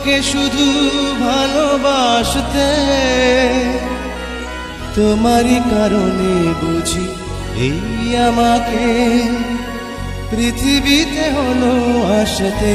তোমাকে শুধু ভালোবাসতে তোমারই কারণে বুঝি এই আমাকে পৃথিবীতে হলো আসতে।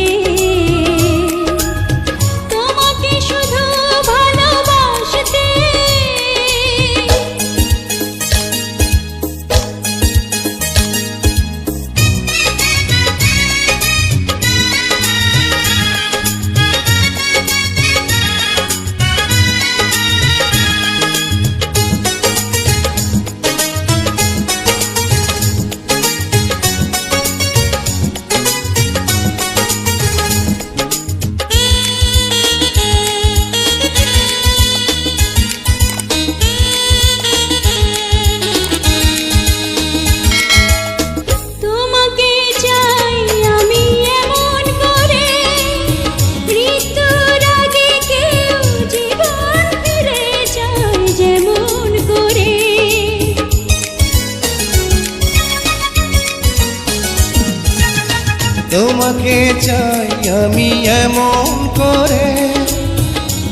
তোমাকে চাই আমি এমন করে।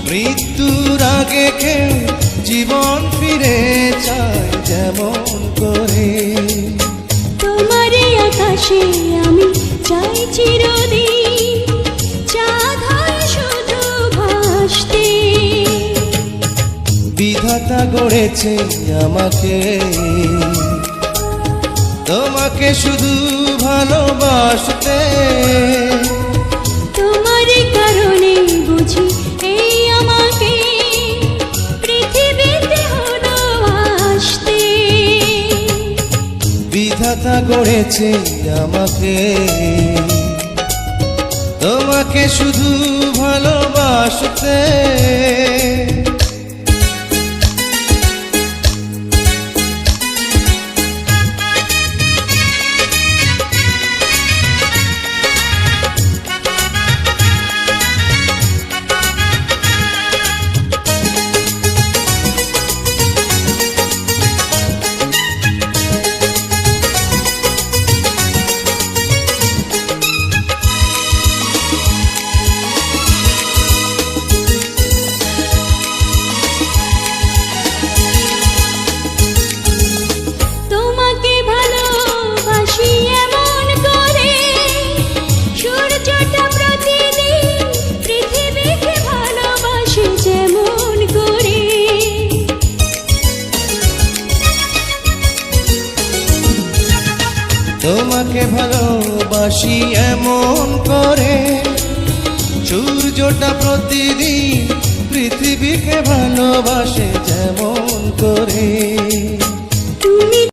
মৃত্যুর আগে কেউ জীবন ফিরে চাই যেমন করে। তোমার আকাশে আমি চাই চিরদিন। চাঁদ হয়ে শুধু ভাসতে। বিধাতা গড়েছে আমাকে। তোমাকে শুধু ভালোবাসতে। তোমার কারণে বুঝি এই আমাকে পৃথিবীতে হলো আসতে। বিধাতা গড়েছে আমাকে। তোমাকে শুধু ভালোবাসতে। তোমাকে ভালোবাসি এমন করে। সূর্যটা প্রতিদিন পৃথিবীকে ভালোবাসে যেমন করে। তুমি